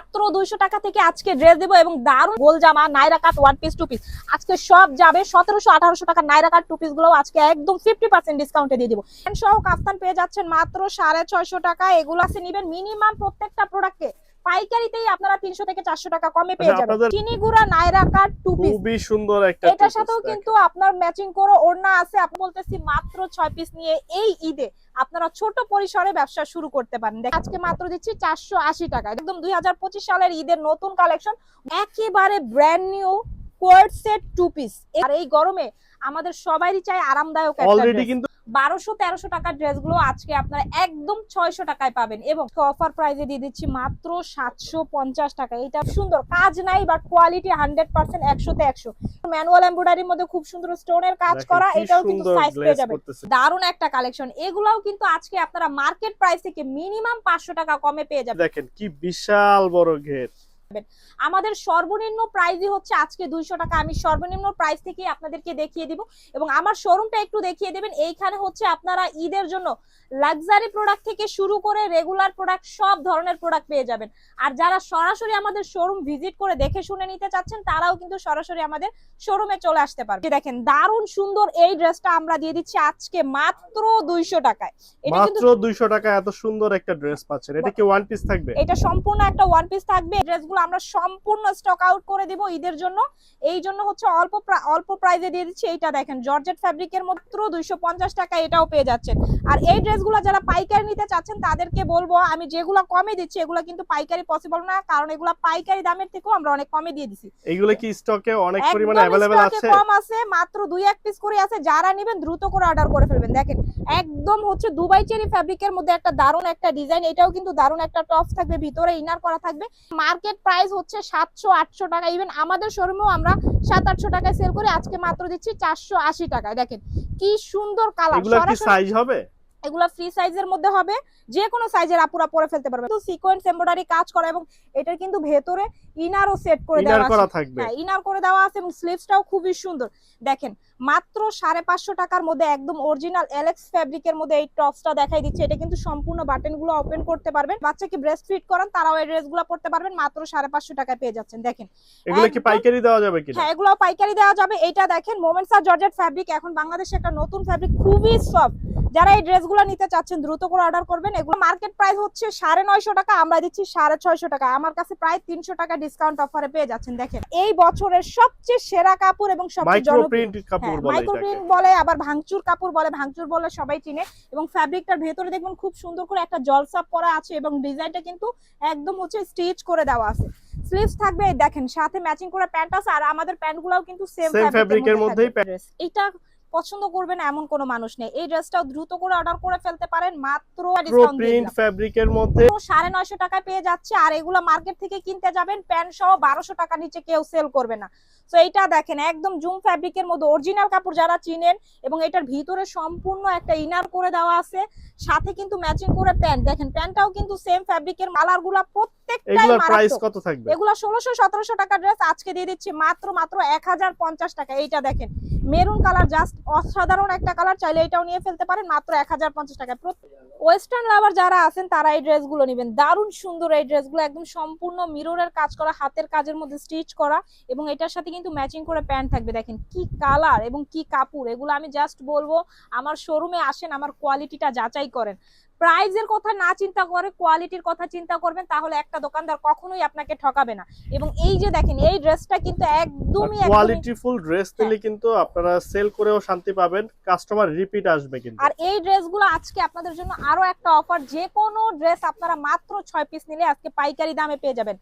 মাত্র দুইশো টাকা থেকে আজকে ড্রেস দেবো এবং দারুণ গোল জামা, Naira cut one piece two piece আজকে সব যাবে সতেরোশো, আঠারোশো টাকা নাইরা কাট টু পিসগুলো আজকে একদম ফিফটি পার্সেন্ট ডিসকাউন্টে দিয়ে দিব। সহ কাফতান পেয়ে যাচ্ছেন মাত্র সাড়ে ছয়শো টাকা। এগুলো আছে নিবেন মিনিমাম প্রত্যেকটা প্রোডাক্টে পাইকারিতেই আপনারা তিনশো থেকে চারশো টাকা কমে পেয়ে আচ্ছা, যাবেন। আপনাদের- চিনিগুড়া নাইরা কাট টু পিস খুবই সুন্দর একটা এটার সাথেও কিন্তু আপনার ম্যাচিং করে ওড়না আছে। আপনি বলতেছি মাত্র ছয় পিস নিয়ে এই ঈদে আপনারা ছোট পরিসরে ব্যবসা শুরু করতে পারেন। আজকে মাত্র দিচ্ছি চারশো আশি টাকা। একদম দুই হাজার পঁচিশ সালের ঈদের নতুন কালেকশন একেবারে brand new coord set two piece আর এই গরমে আমাদের সবারই চাই আরামদায়ক একটা অলরেডি কিন্তু বারোশো তেরোশো টাকার ড্রেসগুলো আজকে আপনারা একদম ছয়শো টাকায় পাবেন। এবং অফার প্রাইজে দিয়ে দিচ্ছি মাত্র সাতশো পঞ্চাশ টাকা। এটা সুন্দর কাজ নাই বাট কোয়ালিটি হান্ড্রেড পার্সেন্ট একশোতে একশো। ম্যানুয়াল এমব্রয়ডারির মধ্যে খুব সুন্দর স্টোনের কাজ করা এটাও কিন্তু সাইজ পেয়ে করতেছে। দারুণ একটা কালেকশন এগুলাও কিন্তু আজকে আপনারা মার্কেট প্রাইস থেকে মিনিমাম পাঁচশো টাকা কমে পেয়ে যাবেন। দেখেন কি বিশাল বড় ঘের। আমাদের সর্বনিম্ন প্রাইসই হচ্ছে আজকে দুইশো টাকা। আমি সর্বনিম্ন প্রাইস থেকে আপনাদেরকে দেখিয়ে দিব এবং আমার শোরুমটা একটু দেখিয়ে দেবেন। এইখানে হচ্ছে আপনারা ঈদের জন্য লাক্সারি প্রোডাক্ট থেকে শুরু করে রেগুলার প্রোডাক্ট সব ধরনের প্রোডাক্ট পেয়ে যাবেন। আর যারা সরাসরি আমাদের শোরুম ভিজিট করে দেখে শুনে নিতে চাচ্ছেন তারাও কিন্তু সরাসরি আমাদের শোরুমে চলে আসতে পারবে। দেখেন দারুণ সুন্দর এই ড্রেসটা আমরা দিয়ে দিচ্ছি আজকে মাত্র দুইশো টাকায়। এটা কিন্তু মাত্র দুইশো টাকা এত সুন্দর একটা ড্রেস পাচ্ছেন। এটা কি ওয়ান পিস থাকবে? এটা সম্পূর্ণ একটা ওয়ান পিস থাকবে। ড্রেসগুলো আমরা সম্পূর্ণ স্টক আউট করে দিব ঈদের জন্য। এই জন্য হচ্ছে অল্প অল্প প্রাইসে দিয়ে দিচ্ছি এইটা দেখেন জর্জেট ফ্যাব্রিকের মাত্র দুইশো পঞ্চাশ টাকা এটাও পেয়ে যাচ্ছেন। আর এই ড্রেসগুলো যারা পাইকারি নিতে চাচ্ছেন তাদেরকে বলব আমি যেগুলো কমে দিচ্ছি এগুলো কিন্তু পাইকারি পসিবল না কারণ এগুলো পাইকারি দামের থেকেও আমরা অনেক কমে দিয়ে দিছি। এগুলো কি স্টকে অনেক পরিমাণে অ্যাভেলেবেল আছে? কম আছে মাত্র দুই এক পিস করে আছে যারা নেবেন দ্রুত করে অর্ডার করে ফেলবেন। দেখেন একদম হচ্ছে দুবাই চেরি ফ্যাব্রিকের মধ্যে একটা দারুণ একটা ডিজাইন এটাও কিন্তু দারুণ একটা টপ থাকবে ভিতরে ইনার করা থাকবে। মার্কেট প্রাইস হচ্ছে সাতশো আটশো টাকা। ইভেন আমাদের শোরুমেও আমরা সাত আটশো টাকায় সেল করি আজকে মাত্র দিচ্ছি চারশো আশি টাকায়। দেখেন কি সুন্দর কালার সাইজ হবে? এগুলো ফ্রি সাইজের মধ্যে হবে। যে কোনো সাইজের আপুরা পরে ফেলতে পারবে। তো সিকোয়েন্স এমব্রয়ডারি কাজ করা এবং এটার কিন্তু ভেতরে ইনারও সেট করে দেওয়া আছে। হ্যাঁ ইনার করে দেওয়া আছে এবং স্লিভসটাও খুবই সুন্দর। দেখেন মাত্র সাড়ে পাঁচশো টাকার মধ্যে একদম অরিজিনাল এলেক্স ফ্যাব্রিকের মধ্যে এই টপসটা দেখাই দিচ্ছে। এটা কিন্তু সম্পূর্ণ বাটনগুলো ওপেন করতে পারবেন। বাচ্চাকে ব্রেস্ট ফিট করান তারাও এই ড্রেসগুলো পড়তে পারবেন। মাত্র সাড়ে পাঁচশো টাকায় পেয়ে যাচ্ছেন। দেখেন এগুলো কি পাইকারি দেওয়া যাবে কিনা? হ্যাঁ এগুলো পাইকারি দেওয়া যাবে। এটা দেখেন মোমেন্টস আর জর্জেট ফ্যাব্রিক এখন বাংলাদেশে একটা নতুন ফ্যাব্রিক খুবই সফট যারা এই ড্রেসগুলো নিতে চাচ্ছেন দ্রুত করে অর্ডার করবেন। এগুলো মার্কেট প্রাইস হচ্ছে সাড়ে নয়শো টাকা আমরা দিচ্ছি সাড়ে ছয়শো টাকা। আমার কাছে প্রায় তিনশো টাকা ডিসকাউন্ট অফারে পেয়ে যাচ্ছেন। দেখেন এই বছরের সবচেয়ে সেরা কাপড় এবং সবচেয়ে জনপ্রিয় কাপড় বলে আবার ভাঙচুর কাপড় বলে ভাঙচুর বলে সবাই চিনে। এবং ফ্যাব্রিকটার ভেতরে দেখবেন খুব সুন্দর করে একটা জলসাপ করা আছে এবং ডিজাইনটা কিন্তু একদম হচ্ছে স্টিচ করে দেওয়া আছে। স্লিভস থাকবে দেখেন সাথে ম্যাচিং করে প্যান্ট আছে আর আমাদের প্যান্টগুলোও কিন্তু সেম ফ্যাব্রিকের মধ্যেই এটা পছন্দ করবে না এমন কোনো মানুষ নেই। এই ড্রেসটাও দ্রুত করে অর্ডার করে ফেলতে পারেন মাত্র প্রিন্ট ফ্যাব্রিকের মধ্যে সাড়ে নয়শো টাকায় পেয়ে যাচ্ছে আর এগুলো মার্কেট থেকে কিনতে যাবেন প্যান্ট সহ বারোশো টাকা নিচে কেউ সেল করবে না। তো এইটা দেখেন একদম জুম ফ্যাব্রিকের মধ্যে অরিজিনাল কাপড় যারা চিনেন এবং এটার ভিতরে সম্পূর্ণ একটা ইনার করে দেওয়া আছে সাথে কিন্তু ম্যাচিং করে প্যান্ট। দেখেন প্যান্টটাও কিন্তু সেম ফ্যাব্রিকের কালারগুলা প্রত্যেকটাই এগুলোর প্রাইস মারাত্মক কত থাকবে? এগুলো ষোলোশো সতেরোশো টাকা ড্রেস আজকে দিয়ে দিচ্ছি মাত্র মাত্র এক হাজার পঞ্চাশ টাকা। এইটা দেখেন মেরুন কালার জাস্ট অসাধারণ একটা কালার চাইলে এটাও নিয়ে ফেলতে পারেন মাত্র এক হাজার পঞ্চাশ টাকা। ওয়েস্টার্ন লাভার যারা আছেন তারা এই ড্রেসগুলো নেবেন। দারুণ সুন্দর এই ড্রেসগুলো একদম সম্পূর্ণ মিররের কাজ করা হাতের কাজের মধ্যে স্টিচ করা এবং এটার সাথে কিন্তু ম্যাচিং করে প্যান্ট থাকবে। দেখেন কি কালার এবং কি কাপড় এগুলো আমি জাস্ট বলব আমার শোরুমে আসেন আমার কোয়ালিটিটা যাচাই করেন। প্রাইজের কথা না চিন্তা করে কোয়ালিটির কথা চিন্তা করবেন তাহলে একটা দোকানদার কখনোই আপনাকে ঠকাবে না। এবং এই যে দেখেন এই ড্রেসটা কিন্তু একদমই একদমই কোয়ালিটি ফুল ড্রেস হ্যাঁ। নিলে কিন্তু আপনারা সেল করেও শান্তি পাবেন কাস্টমার রিপিট আসবে কিন্তু। আর এই ড্রেসগুলো আজকে আপনাদের জন্য আরও একটা অফার যে কোনো ড্রেস আপনারা মাত্র ছয় পিস নিলে আজকে পাইকারি দামে পেয়ে যাবেন।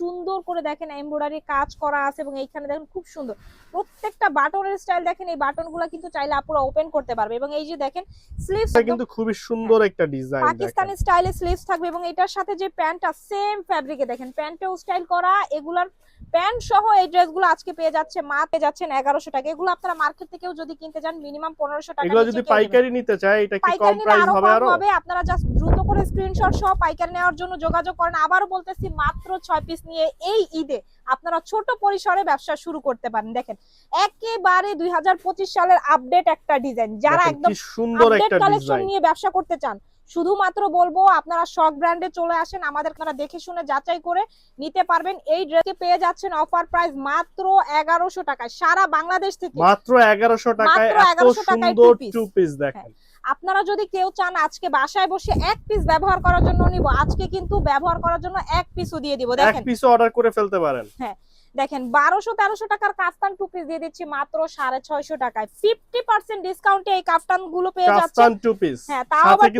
সুন্দর করে দেখেন এমব্রয়ডারি কাজ করা আছে এবং এইখানে দেখেন খুব সুন্দর। প্রত্যেকটা বাটনের স্টাইল দেখেন এই বাটনগুলো কিন্তু চাইলে আপুরা ওপেন করতে পারবে। এবং এই যে দেখেন স্লিভস কিন্তু খুবই সুন্দর একটা ডিজাইন পাকিস্তানি স্টাইলে স্লিভস থাকবে এবং এটার সাথে যে প্যান্টটা সেম ফ্যাব্রিকে দেখেন। প্যান্টেও স্টাইল করা এগুলার প্যান্ট সহ এই ড্রেসগুলো আজকে পেয়ে যাচ্ছে মা পেয়ে যাচ্ছেন এগারোশো টাকা। এগুলো আপনারা মার্কেট থেকেও যদি কিনতে যান মিনিমাম পনেরোশো টাকা এগুলো যদি। পাইকারি নিতে চায় এটা কি কম প্রাইস হবে আরও? হবে। আপনারা জাস্ট দ্রুত করে স্ক্রিনশট সহ পাইকারি নেওয়ার জন্য যোগাযোগ করেন। আবারও বলতেছি মাত্র ছয় পিস নিয়ে এই ঈদে আপনারা ছোট পরিসরে ব্যবসা শুরু করতে পারেন। দেখেন একেবারে দুই হাজার পঁচিশ সালের আপডেট একটা ডিজাইন যারা একদম সুন্দর একটা কালেকশন ডিজাইন নিয়ে ব্যবসা করতে চান শুধুমাত্র বলব আপনারা শক ব্র্যান্ডে চলে আসেন আমাদের আপনারা দেখে শুনে যাচাই করে নিতে পারবেন। এই ড্রেসকে পেয়ে যাচ্ছেন অফার প্রাইস মাত্র এগারোশো টাকায় সারা বাংলাদেশ থেকে। মাত্র এগারোশো টাকায় এত 1100 টাকায় টু পিস দেখেন। আপনারা যদি কেউ চান আজকে বাসায় বসে এক পিস ব্যবহার করার জন্য নিব আজকে কিন্তু ব্যবহার করার জন্য এক পিসও দিয়ে দিব দেখেন এক দেখেন। পিস অর্ডার করে ফেলতে পারেন। দেখেন বারোশো তেরোশো টাকার কাফতান টু পিস দিয়ে দিচ্ছি মাত্র সাড়ে ছয়শো টাকায়। ফিফটি পার্সেন্ট ডিসকাউন্টে এই কাফতানগুলো পেয়ে যাচ্ছেন। টু পিস হ্যাঁ, তাও আবার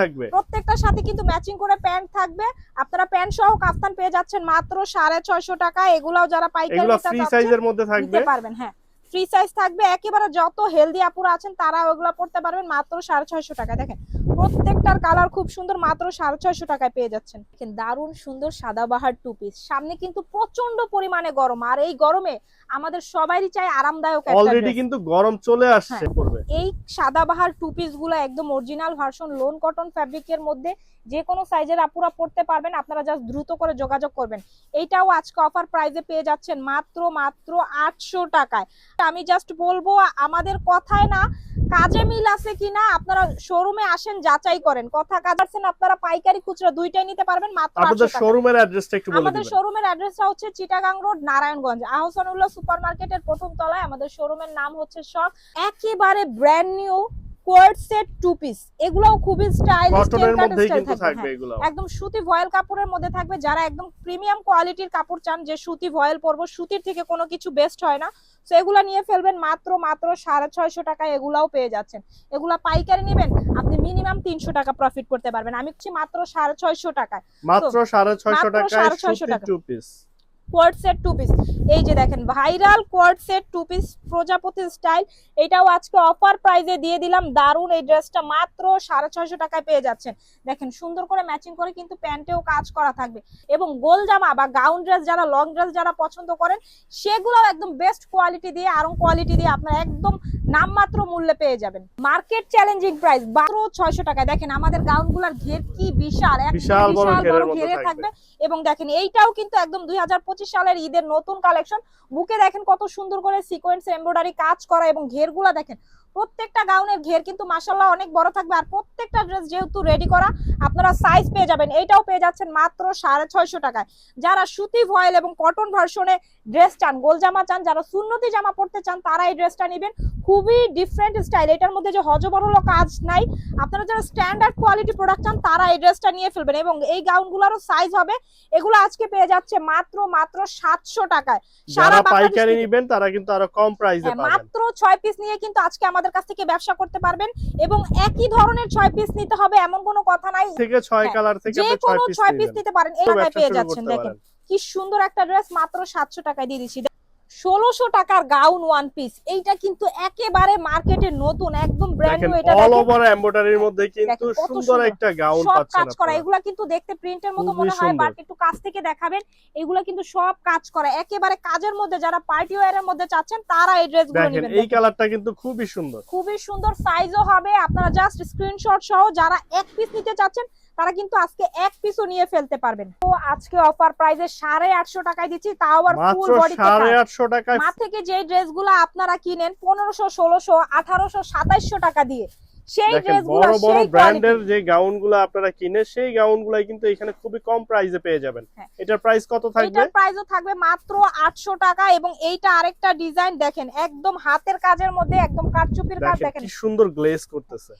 থাকবে। প্রত্যেকটার সাথে কিন্তু ম্যাচিং করে প্যান্ট থাকবে। আপনারা প্যান্ট সহ কাফতান পেয়ে যাচ্ছেন মাত্র সাড়ে ছয়শো টাকা। এগুলাও যারা পাইকারি সাইজের মধ্যে থাকবে। পারবেন হ্যাঁ। ফ্রি সাইজ থাকবে। একেবারে যত হেলদি আপুরা আছেন তারা ওগুলো পড়তে পারবেন মাত্র সাড়ে ছয়শো টাকা দেখেন প্রত্যেকটার কালার খুব সুন্দর মাত্র সাড়ে ছয়শো টাকায় পেয়ে যাচ্ছেন। দেখেন দারুণ সুন্দর সাদাবাহার টু পিস সামনে কিন্তু প্রচণ্ড পরিমাণে গরম আর এই গরমে আমাদের সবারই চাই আরামদায়ক অলরেডি কিন্তু গরম চলে আসছে হ্যাঁ। পড়বে। এই সাদাবাহার টু পিসগুলো একদম অরিজিনাল ভার্সন লোন কটন ফ্যাব্রিকের মধ্যে যে কোনো সাইজের আপুরা পড়তে পারবেন আপনারা জাস্ট দ্রুত করে যোগাযোগ করবেন। এইটাও আজকে অফার প্রাইজে পেয়ে যাচ্ছেন মাত্র মাত্র আটশো টাকায়। আমি জাস্ট বলব আমাদের কথায় না কাজে মিল আছে কিনা আপনারা শোরুমে আসেন যাচাই করেন। কথা কাজ আছেন আপনারা পাইকারি খুচরা দুইটাই নিতে পারবেন মাত্র আপনাদের শোরুমের অ্যাড্রেসটা একটু বলে আমাদের দিবেন। শোরুমের অ্যাড্রেসটা হচ্ছে চিটাগাং রোড নারায়ণগঞ্জ। আহসানুল্লাহ সুপারমার্কেটের প্রথম তলায় আমাদের শোরুমের নাম হচ্ছে শখ। একেবারে brand new coord set two piece এগুলোও খুবই স্টাইলিশ থাকবে। একদম সুতি ভয়েল কাপড়ের মধ্যে থাকবে। যারা একদম প্রিমিয়াম কোয়ালিটির কাপড় চান যে সুতি ভয়েল পরবো সুতির থেকে কোনো কিছু বেস্ট হয় না। তো এগুলা নিয়ে ফেলবেন মাত্র মাত্র সাড়ে ছয়শো টাকায় এগুলাও পেয়ে যাচ্ছেন। এগুলা পাইকারি নেবেন আপনি মিনিমাম তিনশো টাকা প্রফিট করতে পারবেন। আমি মাত্র সাড়ে ছয়শো টাকায়। মাত্র সাড়ে ছয়শো টাকায় 650 সুতির টাকা। কোয়ার্ড সেট টু পিস এই যে দেখেন viral coord set two piece প্রজাপতি স্টাইল এটাও আজকে অফার প্রাইজে দিয়ে দিলাম। দারুণ এই ড্রেসটা মাত্র সাড়ে ছয়শো টাকায় পেয়ে যাচ্ছেন। দেখেন, সুন্দর করে ম্যাচিং করে কিন্তু প্যান্টেও কাজ করা থাকবে। এবং গোল জামা বা গাউন ড্রেস যারা লং ড্রেস যারা পছন্দ করেন, সেগুলোও একদম বেস্ট কোয়ালিটি দিয়ে আরং কোয়ালিটি দিয়ে আপনারা একদম নামমাত্র মূল্যে পেয়ে যাবেন। মার্কেট চ্যালেঞ্জিং প্রাইস বারো ছয়শো টাকায়। দেখেন আমাদের গাউনগুলোর ঘের কি বিশাল। বিশাল বড় ঘেরে থাকবে। থাকবে। এবং দেখেন এইটাও কিন্তু একদম দুই হাজার পঁচিশ সালের ঈদের নতুন কালেকশন বুকে দেখেন কত সুন্দর করে সিকোয়েন্স এমব্রয়ডারি কাজ করা এবং ঘেরগুলা দেখেন প্রত্যেকটা গাউনের ঘের কিন্তু মাসাল্লাহ অনেক বড় থাকবে। আর প্রত্যেকটা ড্রেস যেহেতু রেডি করা আপনারা সাইজ পেয়ে যাবেন। এইটাও পেয়ে যাচ্ছেন মাত্র সাড়ে ছয়শো টাকায়। যারা সুতি ভয়েল এবং কটন ভার্সনে ড্রেস চান গোল জামা চান যারা সুন্নতি জামা পড়তে চান তারা এই ড্রেসটা নেবেন। খুবই ডিফারেন্ট স্টাইল এটার মধ্যে যে হজবরল কাজ নাই আপনারা যারা স্ট্যান্ডার্ড কোয়ালিটি প্রোডাক্ট চান তারা এই ড্রেসটা নিয়ে ফেলবেন। এবং এই গাউনগুলোরও সাইজ হবে। এগুলো আজকে পেয়ে যাচ্ছে মাত্র মাত্র সাতশো টাকায়। সারা পাইকারি। নিবেন তারা কিন্তু আরও কম প্রাইসে হ্যাঁ, পাবেন। মাত্র ছয় পিস নিয়ে কিন্তু আজকে আমাদের কাছ থেকে ব্যবসা করতে পারবেন এবং একই ধরনের ছয় পিস নিতে হবে এমন কোনো কথা নাই। থেকে ছয় হ্যাঁ, কালার থেকে যে কোনো পিস ছয় পিস নিতে পারেন এই পেয়ে যাচ্ছেন দেখেন। কি সুন্দর একটা ড্রেস মাত্র সাতশো টাকায় দিয়ে দিচ্ছি। ষোলোশো টাকার গাউন ওয়ান পিস এইটা কিন্তু একেবারে মার্কেটে নতুন একদম ব্র্যান্ড নিউ এটা অল ওভার এমব্রয়ডারির মধ্যে কিন্তু সুন্দর। একটা গাউন সব পাচ্ছেন কাজ করা এগুলা কিন্তু দেখতে প্রিন্টের মতো মনে হয় বাট একটু কাছ থেকে দেখাবেন এগুলা কিন্তু সব কাজ করা একেবারে কাজের মধ্যে যারা পার্টি ওয়্যারের মধ্যে চাচ্ছেন তারা এই ড্রেসগুলো নেবেন এই কালারটা কিন্তু খুবই সুন্দর। খুবই সুন্দর সাইজও হবে আপনারা জাস্ট স্ক্রিনশট সহ যারা এক পিস নিতে চাচ্ছেন তারা কিন্তু আজকে এক পিসও নিয়ে ফেলতে পারবেন তো আজকে অফার প্রাইসে সাড়ে আটশো টাকায় দিচ্ছি তাও আবার ফুল বডি সাড়ে আটশো টাকায় মা থেকে যে ড্রেসগুলো আপনারা কিনেন পনেরোশো ষোলোশো আঠারোশো সাতাইশশো টাকা দিয়ে। সেই ড্রেসগুলো বড় বড় ব্র্যান্ডের যে গাউনগুলো আপনারা কিনে সেই গাউন গুলাই কিন্তু এখানে খুবই কম প্রাইসে পেয়ে যাবেন। হ্যাঁ। এটার প্রাইস কত থাকবে? এটার প্রাইসও থাকবে মাত্র আটশো টাকা এবং এইটা আরেকটা ডিজাইন দেখেন একদম হাতের কাজের মধ্যে একদম কারচুপির কাজ দেখেন কি সুন্দর গ্লেজ করতেছে।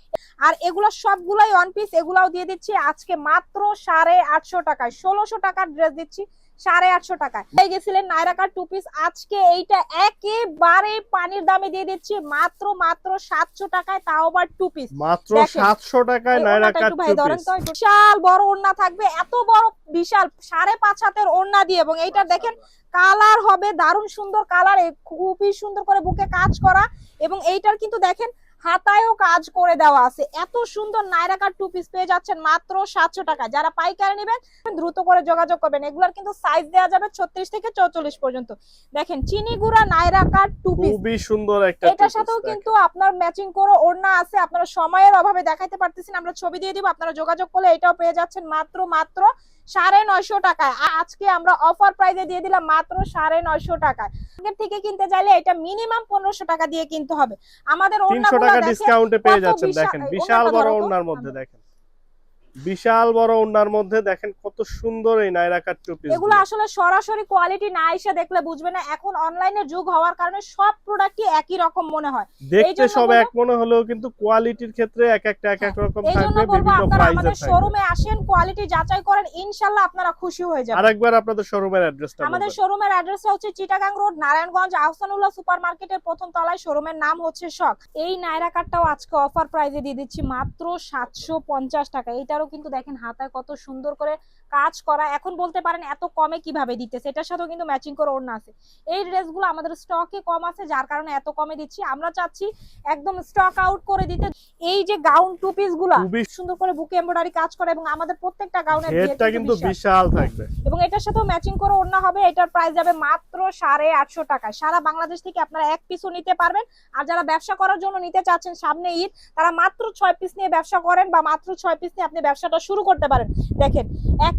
আর এগুলো সবগুলাই ওয়ান পিস এগুলাও দিয়ে দিচ্ছি আজকে মাত্র সাড়ে আটশো টাকায় ষোলোশো টাকার ড্রেস দিচ্ছি। সাড়ে আটশো টাকায়। পেয়ে গেছিলেন নাইরাকার টু পিস আজকে এইটা একেবারে পানির দামে দিয়ে দিচ্ছি মাত্র মাত্র সাতশো টাকায় তাও আবার টু পিস মাত্র সাতশো টাকায় বিশাল বড় ওড়না থাকবে এত বড় বিশাল সাড়ে পাঁচ হাতের ওড়না দিয়ে। এবং এইটা দেখেন কালার হবে দারুণ সুন্দর কালার খুবই সুন্দর করে বুকে কাজ করা। এবং এইটার কিন্তু দেখেন হাতায়ও কাজ করে দেওয়া আছে। এত সুন্দর নাইরাকার টু পিস পেয়ে যাচ্ছেন মাত্র সাতশো টাকা যারা পাইকারি নেবেন দ্রুত করে যোগাযোগ করবেন। এগুলার কিন্তু সাইজ দেওয়া যাবে ছত্রিশ থেকে চৌচল্লিশ পর্যন্ত। দেখেন চিনি গুঁড়া নাইরাকার টু পিস খুবই সুন্দর একটা এটার সাথেও কিন্তু আপনার ম্যাচিং করে ওড়না আছে। আপনারা সময়ের অভাবে দেখাইতে পারতেছেন আমরা ছবি দিয়ে দিব আপনারা যোগাযোগ করলে এটাও পেয়ে যাচ্ছেন মাত্র মাত্র সাড়ে নয়শো টাকায়। আর আজকে আমরা অফার প্রাইজে দিয়ে দিলাম মাত্র সাড়ে নয়শো টাকায়। মার্কেট থেকে কিনতে চাইলে এটা মিনিমাম পনেরোশো টাকা দিয়ে কিনতে হবে। আমাদের ডিসকাউন্টে পেয়ে যাচ্ছেন দেখেন বিশাল বড় অন্যার মধ্যে দেখেন। বিশাল বড় ওনার মধ্যে দেখেন কত সুন্দর এই নাইরা কাট টু পিস এগুলো আসলে সরাসরি কোয়ালিটি না এসে দেখলে বুঝবে না। এখন অনলাইনে যুগ হওয়ার কারণে সব প্রোডাক্টই একই রকম মনে হয়। দেখতে সব এক মনে হলেও কিন্তু কোয়ালিটির ক্ষেত্রে এক একটা এক এক রকম এই জন্য থাকবে বলব বিভিন্ন আপনারা প্রাইসে আমাদের শোরুমে আসেন কোয়ালিটি যাচাই করেন ইনশাল্লাহ আপনারা খুশি হয়ে যাবেন। আরেকবার আপনাদের শোরুমের অ্যাড্রেসটা আমাদের শোরুমের অ্যাড্রেসটা হচ্ছে চিটাগাং রোড নারায়ণগঞ্জ আহসানুল্লাহ সুপার মার্কেটের প্রথম তলায়। শোরুমের নাম হচ্ছে শখ এই নাইরা কাটটাও আজকে অফার প্রাইজে দিয়ে দিচ্ছি মাত্র সাতশো পঞ্চাশ টাকা। এইটারও কিন্তু দেখেন হাতায় কত সুন্দর করে কাজ করা এখন বলতে পারেন এত কমে কীভাবে দিতেছে এটার সাথেও কিন্তু ম্যাচিং করে ওড়না আছে। এই ড্রেসগুলো আমাদের স্টকে কম আছে যার কারণে এত কমে দিচ্ছি। আমরা চাচ্ছি একদম স্টক আউট করে দিতে। এই যে গাউন টু পিসগুলা সুন্দর করে বুকে এমব্রয়ডারি কাজ করে এবং আমাদের প্রত্যেকটা গাউনের হেডটা কিন্তু বিশাল। থাকবে। এবং এটার সাথেও ম্যাচিং করে ওড়না হবে। এটার প্রাইস যাবে মাত্র সাড়ে আটশো টাকায়। সারা বাংলাদেশ থেকে আপনারা এক পিসও নিতে পারবেন। আর যারা ব্যবসা করার জন্য নিতে চাচ্ছেন সামনে ঈদ তারা মাত্র ছয় পিস নিয়ে ব্যবসা করেন বা মাত্র ছয় পিস নিয়ে আপনি ব্যবসাটা শুরু করতে পারেন। দেখেন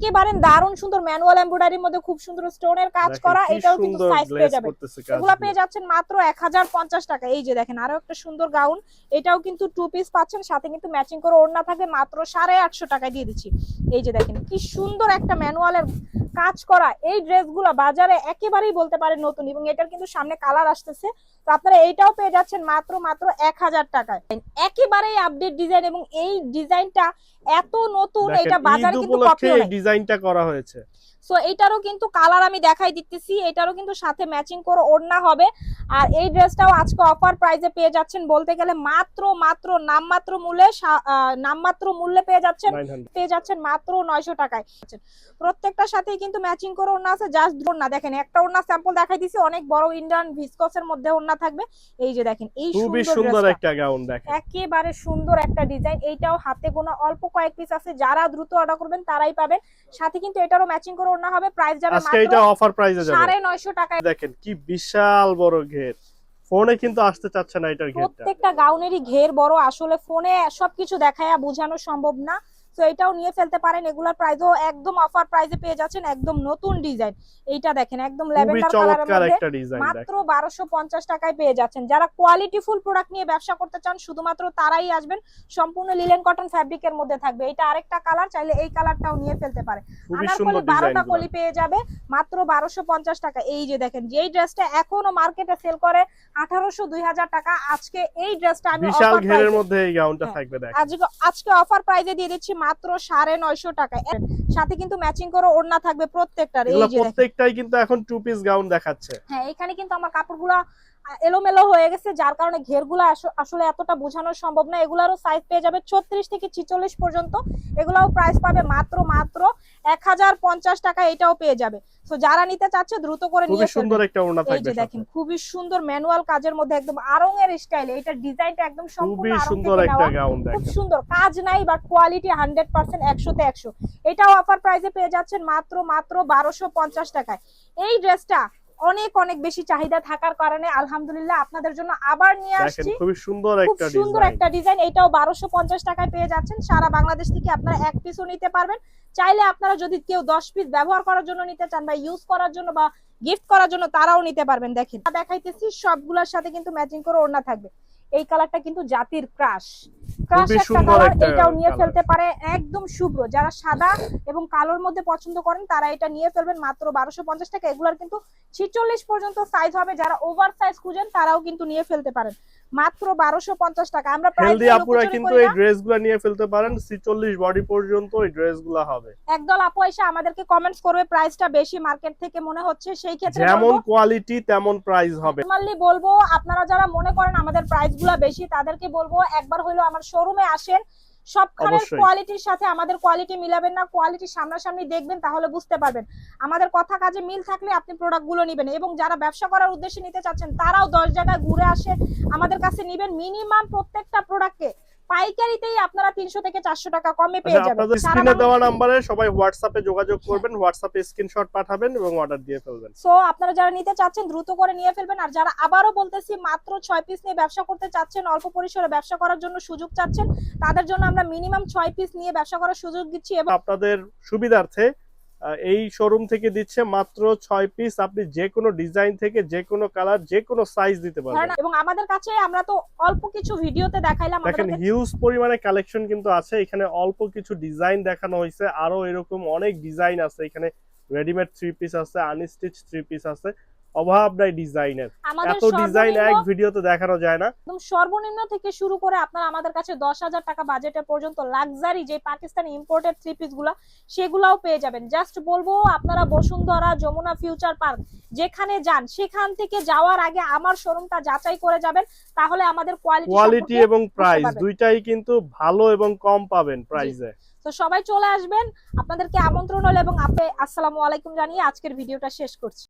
একেবারে দারুণ সুন্দর ম্যানুয়াল এমব্রয়ডারির মধ্যে খুব সুন্দর স্টোনের কাজ করা এটাও কিন্তু সাইজ পেয়ে যাবেন। এগুলো পেয়ে যাচ্ছেন মাত্র এক হাজার পঞ্চাশ টাকা। এই যে দেখেন আরও একটা সুন্দর গাউন। এটাও কিন্তু টু পিস পাচ্ছেন সাথে কিন্তু ম্যাচিং করে ওড়না থাকে মাত্র সাড়ে আটশো টাকায় দিয়ে দিচ্ছি। এই যে দেখেন কি সুন্দর একটা ম্যানুয়ালের কাজ করা এই ড্রেসগুলো বাজারে একেবারেই বলতে পারে নতুন এবং এটার কিন্তু সামনে কালার আসতেছে। তো আপনারা এইটাও পেয়ে যাচ্ছেন মাত্র মাত্র এক হাজার টাকায়। একেবারেই আপডেট ডিজাইন এবং এই ডিজাইনটা এত নতুন এটা বাজারে কিন্তু ডিজাইনটা করা হয়েছে। সো এইটারও কিন্তু কালার আমি দেখাই দিতেছি এটারও কিন্তু সাথে ম্যাচিং করে ওড়না হবে। আর এই ড্রেসটাও আজকে অফার প্রাইসে পেয়ে যাচ্ছেন বলতে গেলে মাত্র মাত্র নামমাত্র মূল্যে নামমাত্র মূল্যে পেয়ে যাচ্ছেন পেয়ে যাচ্ছেন মাত্র নয়শো টাকায়। প্রত্যেকটার সাথেই কিন্তু ম্যাচিং করে ওড়না আছে জাস্ট ওড়না। দেখেন একটা ওড়না স্যাম্পল দেখাই দিছি অনেক বড় ইন্ডিয়ান ভিসকসের মধ্যে ওড়না থাকবে। এই যে দেখেন এই সুন্দর একটা গাউন দেখেন। একেবারে সুন্দর একটা ডিজাইন এইটাও হাতে গোনা অল্প কয়েক পিস আছে যারা দ্রুত অর্ডার করবেন তারাই পাবেন। সাথে কিন্তু এটারও ম্যাচিং করে ওড়না হবে প্রাইস যাবে আজকে এটা অফার প্রাইসে যাবে। সাড়ে নয়শো টাকায়। দেখেন কি বিশাল বড় ঘের। ফোনে কিন্তু আসতে চাচ্ছে না এটার ঘেরটা। প্রত্যেকটা গাউনেরই ঘের বড় আসলে ফোনে সবকিছু দেখায়া বোঝানো সম্ভব না। তো এটাও নিয়ে ফেলতে পারেন। এগুলার প্রাইসও একদম অফার প্রাইসে পেয়ে যাচ্ছেন একদম নতুন ডিজাইন এইটা দেখেন একদম ল্যাভেন্ডার কালারের মধ্যে মাত্র বারোশো পঞ্চাশ টাকায় পেয়ে যাচ্ছেন। যারা কোয়ালিটি ফুল প্রোডাক্ট নিয়ে ব্যবসা করতে চান শুধুমাত্র তারাই আসবেন। সম্পূর্ণ লিলেন কটন ফ্যাব্রিকের মধ্যে থাকবে। এটা আরেকটা কালার চাইলে এই কালারটাও নিয়ে ফেলতে পারে। আনারকলি সুন্দর বারোটা ডিজাইন কলি পেয়ে যাবে মাত্র বারোশো পঞ্চাশ টাকা। এই যে দেখেন যেই ড্রেসটা এখনও মার্কেটে সেল করে আঠারোশো দুই হাজার টাকা। আজকে এই ড্রেসটা আমি বিশাল offer ঘেরের মধ্যে এই গাউনটা হ্যাঁ। থাকবে দেখেন। আজকে আজকে অফার প্রাইজে দিয়ে দিচ্ছি মাত্র সাড়ে নয়শো টাকায়। সাথে কিন্তু ম্যাচিং করে ওড়না থাকবে প্রত্যেকটার এই যে প্রত্যেকটাই কিন্তু এখন টু পিস গাউন দেখাচ্ছে। হ্যাঁ এখানে কিন্তু আমার কাপড়গুলা এলোমেলো হয়ে গেছে যার কারণে ঘেরগুলো আস- আসলে এতটা বোঝানো সম্ভব না। এগুলারও সাইজ পেয়ে যাবে ছত্রিশ থেকে ছিচল্লিশ পর্যন্ত। এগুলাও প্রাইস পাবে মাত্র মাত্র এক হাজার পঞ্চাশ টাকা এটাও পেয়ে যাবে। তো যারা নিতে চাচ্ছে দ্রুত করে খুবই নিয়ে সুন্দর একটা ওড়না এই যে দেখেন খুবই সুন্দর ম্যানুয়াল কাজের মধ্যে একদম আরঙের স্টাইল এটা ডিজাইনটা একদম সম্পূর্ণ সুন্দর থেকে একটা নেওয়া। খুব সুন্দর কাজ নাই বাট কোয়ালিটি হান্ড্রেড পার্সেন্ট একশোতে একশো। এটাও অফার প্রাইসে পেয়ে যাচ্ছেন মাত্র মাত্র বারোশো পঞ্চাশ টাকায়। এই ড্রেসটা অনেক অনেক বেশি চাহিদা থাকার কারণে আলহামদুলিল্লাহ আপনাদের জন্য আবার নিয়ে আসছি। খুবই সুন্দর খুব একটা সুন্দর একটা ডিজাইন এটাও বারোশো পঞ্চাশ টাকায় পেয়ে যাচ্ছেন। সারা বাংলাদেশ থেকে আপনারা এক পিসও নিতে পারবেন। চাইলে আপনারা যদি কেউ দশ পিস ব্যবহার করার জন্য নিতে চান বা ইউজ করার জন্য বা গিফট করার জন্য তারাও নিতে পারবেন। দেখেন দেখাইতেছি সবগুলোর সাথে কিন্তু ম্যাচিং করে ওড়না থাকবে। এই কালারটা কিন্তু জাতির ক্রাশ এটাও নিয়ে ফেলতে পারে একদম শুভ্র। যারা সাদা এবং কালোর মধ্যে পছন্দ করেন তারা এটা নিয়ে ফেলবেন মাত্র বারোশো পঞ্চাশ টাকা। এগুলার কিন্তু ছিচল্লিশ পর্যন্ত সাইজ হবে। যারা ওভার সাইজ খুঁজেন তারাও কিন্তু নিয়ে ফেলতে পারেন। মাত্র বারোশো পঞ্চাশ টাকা। আমরা হেলদি আপুরা কিন্তু এই ড্রেসগুলো নিয়ে ফেলতে পারেন 46 বডি পর্যন্ত এই ড্রেসগুলো হবে। একদল আপু এসে আমাদেরকে কমেন্টস করবে প্রাইসটা বেশি মার্কেট থেকে মনে হচ্ছে সেই ক্ষেত্রে যেমন কোয়ালিটি তেমন প্রাইস হবে। নর্মালি বলব আপনারা যারা মনে করেন আমাদের প্রাইসগুলা বেশি তাদেরকে বলব একবার হইল আমার শোরুমে আসেন সবখানের। কোয়ালিটির সাথে আমাদের কোয়ালিটি মিলাবেন না কোয়ালিটি সামনাসামনি দেখবেন তাহলে বুঝতে পারবেন আমাদের কথা কাজে মিল থাকলে আপনি প্রোডাক্টগুলো নেবেন নিবেন এবং যারা ব্যবসা করার উদ্দেশ্যে নিতে চাচ্ছেন তারাও দশ জায়গায় ঘুরে আসে আমাদের কাছে নিবেন মিনিমাম প্রত্যেকটা প্রোডাক্টকে পাইকারিতেই আপনারা তিনশো থেকে চারশো টাকা কমে পেয়ে আচ্ছা, যাবেন। আপনাদের স্ক্রিনে দেওয়া নাম্বারে সবাই হোয়াটসঅ্যাপে যোগাযোগ করবেন হোয়াটসঅ্যাপে স্ক্রিনশট পাঠাবেন এবং অর্ডার দিয়ে ফেলবেন। সো আপনারা যারা নিতে চাচ্ছেন দ্রুত করে নিয়ে ফেলবেন। আর যারা আবারও বলতেছি মাত্র ছয় পিস নিয়ে ব্যবসা করতে চাচ্ছেন অল্প পরিসরে ব্যবসা করার জন্য সুযোগ চাচ্ছেন তাদের জন্য আমরা মিনিমাম ছয় পিস নিয়ে ব্যবসা করার সুযোগ দিচ্ছি এবং আপনাদের সুবিধার্থে এই শোরুম থেকে দিচ্ছে মাত্র ছয় পিস আপনি যে কোনো ডিজাইন থেকে যে কোনো কালার যে কোনো সাইজ দিতে পারবেন। এবং আমাদের কাছে আমরা তো অল্প কিছু ভিডিওতে দেখাইলাম দেখেন হিউজ পরিমাণে কালেকশন কিন্তু আছে। এখানে অল্প কিছু ডিজাইন দেখানো হয়েছে। আরও এরকম অনেক ডিজাইন আছে। এখানে রেডিমেড থ্রি পিস আছে আনস্টিচ থ্রি পিস আছে। অভাব নাই ডিজাইনের এত ডিজাইন এক ভিডিওতে দেখানো যায় না। একদম সর্বনিম্ন থেকে শুরু করে আপনারা আমাদের কাছে দশ হাজার টাকা বাজেটের পর্যন্ত লাক্সারি যে পাকিস্তানি ইম্পোর্টেড থ্রি পিসগুলা সেগুলাও পেয়ে যাবেন। জাস্ট বলব আপনারা বসুন্ধরা যমুনা ফিউচার পার্ক যেখানে যান সেখান থেকে যাওয়ার আগে আমার শোরুমটা যাচাই করে যাবেন তাহলে আমাদের কোয়ালিটি কোয়ালিটি এবং প্রাইস দুইটাই কিন্তু ভালো এবং কম পাবেন প্রাইসে তো সবাই চলে আসবেন আপনাদেরকে আমন্ত্রণ হলো এবং আপনি আসসালামু আলাইকুম জানিয়ে আজকের ভিডিওটা শেষ করছি।